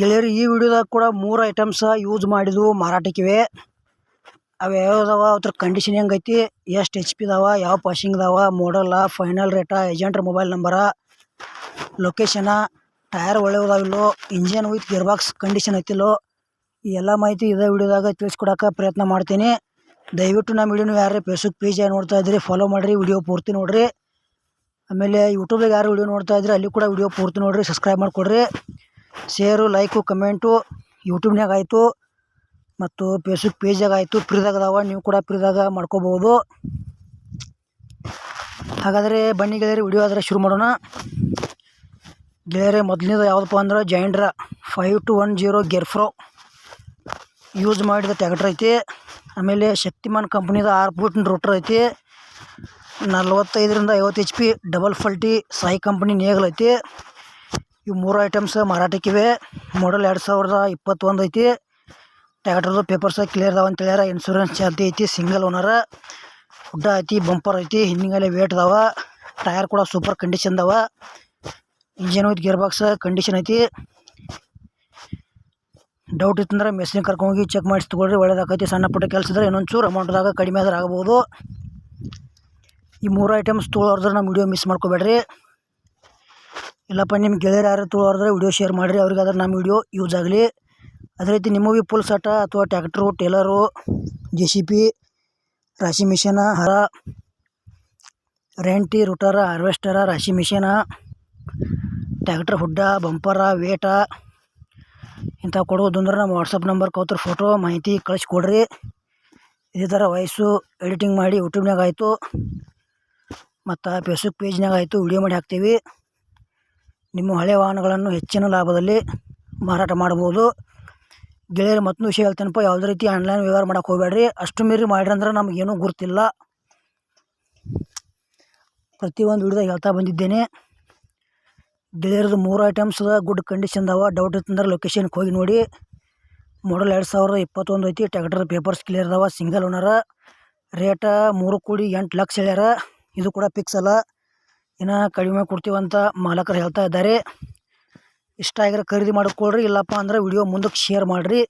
ಗೆಳೆಯರು ಈ ವಿಡಿಯೋದಾಗ ಕೂಡ ಮೂರು ಐಟಮ್ಸ ಯೂಸ್ ಮಾಡಿದ್ವು, ಮಾರಾಟಕ್ಕಿವೆ. ಅವು ಯಾವ್ಯಾವ್ದವ, ಅದ್ರ ಕಂಡೀಷನ್ ಹೆಂಗೈತಿ, ಎಷ್ಟು ಎಚ್ ಪಿ ಇದಾವ ಯಾವ ಪಾಸಿಂಗ್ ಇದಾವ ಮಾಡಲ್ಲ ಫೈನಲ್ ರೇಟ ಏಜೆಂಟ್ರ mobile number ಲೊಕೇಶನ tyre ಒಳ್ಳೆಯದಾವಿಲ್ಲೋ engine with gear box condition ಐತಿಲ್ಲೋ, ಈ ಎಲ್ಲ ಮಾಹಿತಿ ಇದೇ ವಿಡಿಯೋದಾಗ ತಿಳಿಸ್ಕೊಡಕ್ಕೆ ಪ್ರಯತ್ನ ಮಾಡ್ತೀನಿ. ದಯವಿಟ್ಟು ನಮ್ಮ ವಿಡಿಯೋನ ಯಾರು ಫೇಸ್ಬುಕ್ ಪೇಜ್ ನೋಡ್ತಾ ಇದ್ರಿ ಫಾಲೋ ಮಾಡಿರಿ, ವಿಡಿಯೋ ಪೂರ್ತಿ ನೋಡಿರಿ. ಆಮೇಲೆ ಯೂಟ್ಯೂಬ್ದಾಗ ಯಾರು ವಿಡಿಯೋ ನೋಡ್ತಾ ಇದ್ರಿ, ಅಲ್ಲಿ ಕೂಡ ವಿಡಿಯೋ ಪೂರ್ತಿ ನೋಡಿರಿ ಸಬ್ಸ್ಕ್ರೈಬ್ ಮಾಡಿಕೊಡ್ರಿ. ಶೇರು, ಲೈಕು, ಕಮೆಂಟು ಯೂಟ್ಯೂಬ್ನಾಗ ಆಯಿತು ಮತ್ತು ಫೇಸ್ಬುಕ್ ಪೇಜಾಗ ಆಯಿತು. ಫ್ರೀದಾಗ ಅದಾವ, ನೀವು ಕೂಡ ಫ್ರೀದಾಗ ಮಾಡ್ಕೋಬೋದು. ಹಾಗಾದರೆ ಬನ್ನಿ ಗೆಳೆಯರಿ, ವಿಡಿಯೋ ಆದರೆ ಶುರು ಮಾಡೋಣ. ಗೆಳೆಯರೆ, ಮೊದಲನೇದು ಯಾವುದಪ್ಪ ಅಂದ್ರೆ ಜೈಂಡ್ರ ಫೈವ್ ಟು ಒನ್ ಜೀರೋ ಗೆರ್ಫ್ರೋ ಯೂಸ್ ಮಾಡಿದ ಟ್ಯಾಕ್ಟ್ರ್ ಐತಿ. ಆಮೇಲೆ ಶಕ್ತಿಮಾನ್ ಕಂಪ್ನಿದು ಆರು ಫೂಟ್ನ ರೋಟ್ರ್ ಐತಿ. ನಲ್ವತ್ತೈದರಿಂದ ಐವತ್ತು ಎಚ್ ಪಿ ಡಬಲ್ ಫಲ್ಟಿ ಸಾಯಿ ಕಂಪ್ನಿ ನೇಗಲ್ ಐತಿ. ಇವು ಮೂರು ಐಟಮ್ಸ್ ಮಾರಾಟಕ್ಕಿವೆ ಮಾಡಲ್ ಎರಡು ಸಾವಿರದ ಇಪ್ಪತ್ತೊಂದು ಐತಿ. ಟ್ಯಾಕ್ಟ್ರದು ಪೇಪರ್ಸ್ ಕ್ಲಿಯರ್ ಅದಾವ ಅಂತ ಹೇಳ್ಯಾರ. ಇನ್ಸೂರೆನ್ಸ್ ಚಾಲ್ತಿ ಐತಿ ಸಿಂಗಲ್ ಓನರ ಹುಡ್ಡ ಐತಿ ಬಂಪರ್ ಐತಿ ಹಿಂದಿಗೆಲ್ಲ ವೇಟ್ ಅದಾವ. ಟಯರ್ ಕೂಡ ಸೂಪರ್ ಕಂಡೀಷನ್ ಅದಾವ. Engine with gear box condition ಐತಿ. ಡೌಟ್ ಇತ್ತಂದ್ರೆ ಮೆಸ್ಸಿನ ಕರ್ಕೊಂಡೋಗಿ ಚೆಕ್ ಮಾಡಿಸಿ ತೊಗೊಳ್ರಿ. ಒಳ್ಳೇದಾಕೈತಿ. ಸಣ್ಣ ಪುಟ್ಟ ಕೆಲಸ ಇದ್ರೆ ಇನ್ನೊಂದು ಚೂರು ಅಮೌಂಟ್ದಾಗ ಕಡಿಮೆ ಆದ್ರೆ ಆಗ್ಬೋದು ಈ ಮೂರು ಐಟಮ್ಸ್ ತೊಗೊಳೋದ್ರೆ ನಮ್ಮ ವಿಡಿಯೋ ಮಿಸ್ ಮಾಡ್ಕೋಬೇಡ್ರಿ. ಇಲ್ಲಪ್ಪ ನಿಮ್ಮ ಗೆಳೆಯರು ಯಾರು ತೊಗೊಳೋರ್ದ್ರೆ ವಿಡಿಯೋ ಶೇರ್ ಮಾಡಿರಿ. ಅವ್ರಿಗಾದ್ರೆ ನಮ್ಮ ವಿಡಿಯೋ ಯೂಸ್ ಆಗಲಿ. ಅದೇ ರೀತಿ ನಿಮ್ಮವು ಭೀ ಪುಲ್ ಸಟ ಅಥವಾ tractor trailer J C B ರಾಶಿ ಮಿಷಿನ ಹರ ರೆಂಟಿ ರುಟರ ಹಾರ್ವೆಸ್ಟರ ರಾಶಿ ಮಿಷಿನ ಟ್ಯಾಕ್ಟ್ರ್ ಹುಡ್ಡ ಬಂಪರ ವೇಟ ಇಂಥ ಕೊಡೋದು ಅಂದ್ರೆ ನಮ್ಮ ವಾಟ್ಸಪ್ ನಂಬರ್ ಕೌತ್ರ ಫೋಟೋ ಮಾಹಿತಿ ಕಳಿಸ್ಕೊಡ್ರಿ. ಇದೇ ಥರ ವಯಸ್ಸು ಎಡಿಟಿಂಗ್ ಮಾಡಿ ಯೂಟ್ಯೂಬ್ನಾಗ ಆಯಿತು. ಮತ್ತು ಫೇಸ್ಬುಕ್ ಪೇಜ್ನಾಗ ಆಯಿತು ವಿಡಿಯೋ ಮಾಡಿ ಹಾಕ್ತೀವಿ. ನಿಮ್ಮ ಹಳೆಯ ವಾಹನಗಳನ್ನು ಹೆಚ್ಚಿನ ಲಾಭದಲ್ಲಿ ಮಾರಾಟ ಮಾಡ್ಬೋದು ಗೆಳೆಯರು ಮತ್ತೊಂದು ವಿಷಯ ಹೇಳ್ತೇನಪ್ಪ ಯಾವುದೇ ರೀತಿ ಆನ್ಲೈನ್ ವ್ಯವಹಾರ ಮಾಡೋಕೆ ಹೋಗಬೇಡ್ರಿ. ಅಷ್ಟು ಮೀರಿ ಮಾಡ್ರಿ ಅಂದ್ರೆ ನಮಗೇನೂ ಗುರುತಿಲ್ಲ. ಪ್ರತಿಯೊಂದು ವಿಡಿಯೋದಾಗ ಹೇಳ್ತಾ ಬಂದಿದ್ದೇನೆ. ಗೆಳೆಯರದು ಮೂರು ಐಟಮ್ಸ್ ಗುಡ್ ಕಂಡೀಷನ್ ಅವ ಡೌಟ್ ಇತ್ತಂದ್ರೆ ಲೊಕೇಶನ್ಗೆ ಹೋಗಿ ನೋಡಿ. ಮಾಡಲ್ ಎರಡು ಸಾವಿರದ ಇಪ್ಪತ್ತೊಂದು ಐತಿ ಟ್ಯಾಕ್ಟರ್ ಪೇಪರ್ಸ್ ಕ್ಲಿಯರ್ ಅದಾವ ಸಿಂಗಲ್ ಓನರ ರೇಟ ಮೂರು ಕೋಟಿ ಎಂಟು ಲಕ್ಷ ಹೇಳ್ಯಾರ. ಇದು ಕೂಡ ಫಿಕ್ಸ್ ಅಲ್ಲ. ಇನ್ನು ಕಡಿಮೆ ಕೊಡ್ತೀವಂತ ಮಾಲಕರು ಹೇಳ್ತಾ ಇದ್ದಾರೆ. ಇಷ್ಟ ಆಗಿರೋ ಖರೀದಿ ಮಾಡಿಕೊಳ್ಳ್ರಿ, ಇಲ್ಲಪ್ಪ ಅಂದ್ರೆ ವಿಡಿಯೋ ಮುಂದಕ್ಕೆ ಶೇರ್ ಮಾಡಿರಿ.